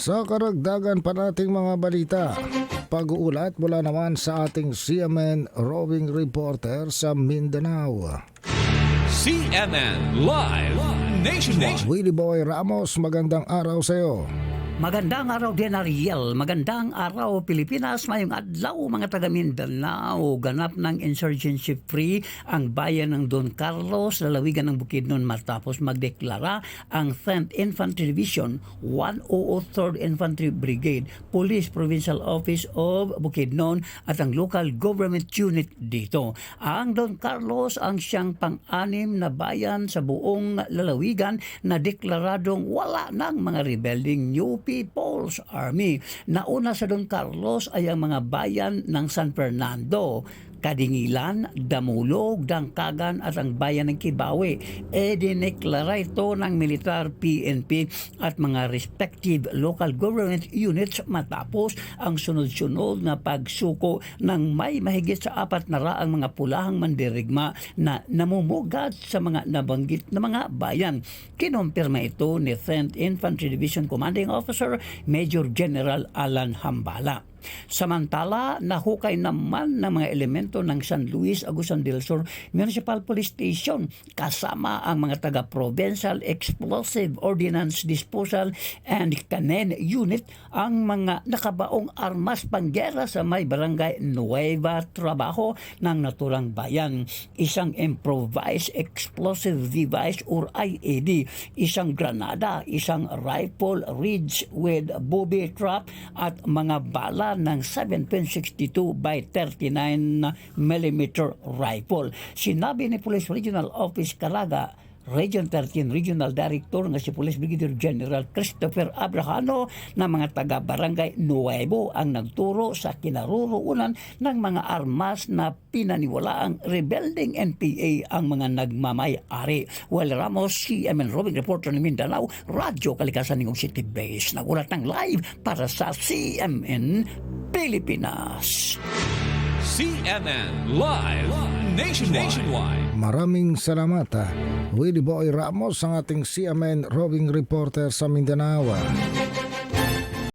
Sa karagdagan pa nating mga balita, pag-uulat mula naman sa ating CMN roving reporter sa Mindanao. CNN Live Nationwide. Willie Boy Ramos, magandang araw sa iyo. Magandang araw din Ariel, magandang araw Pilipinas, mayong adlaw mga taga Mindanao. Ganap ng insurgency free ang bayan ng Don Carlos, lalawigan ng Bukidnon matapos magdeklara ang 10th Infantry Division, 103rd Infantry Brigade, Police Provincial Office of Bukidnon at ang local government unit dito. Ang Don Carlos ang siyang pang-anim na bayan sa buong lalawigan na deklaradong wala ng mga rebelding New People's Army. Nauna sa Don Carlos ay ang mga bayan ng San Fernando, Kadingilan, Damulog, Dangkagan at ang bayan ng Kibawe. E dineklara ito ng militar PNP at mga respective local government units matapos ang sunod-sunod na pagsuko ng may mahigit sa apat na raang mga pulahang mandirigma na namumugat sa mga nabanggit na mga bayan. Kinumpirma ito ni 10th Infantry Division Commanding Officer Major General Alan Hambala. Samantala, nahukay naman ng mga elemento ng San Luis Agusan del Sur Municipal Police Station kasama ang mga taga-Provincial Explosive Ordnance Disposal and Canen Unit ang mga nakabaong armas panggera sa may barangay Nueva Trabajo ng naturang bayan. Isang improvised explosive device or IED, isang granada, isang rifle ridge with booby trap at mga bala ng 7.62 by 39 mm rifle. Sinabi ni Police Regional Office Caraga Region 13 Regional Director nga si Police Brigadier General Christopher Abrahano na mga taga Barangay Nuevo ang nagturo sa kinaruruunan ng mga armas na pinaniwalaang rebelding NPA ang mga nagmamay-ari. Well, Ramos, CMN Robin Reporter ng Mindanao, Radyo Kalikasan ng City Base. Nagulat ng live para sa CMN Pilipinas. CNN Live Nationwide. Maraming salamat. ah. Willie Boy Ramos, ang ating CMN roving reporter sa Mindanao.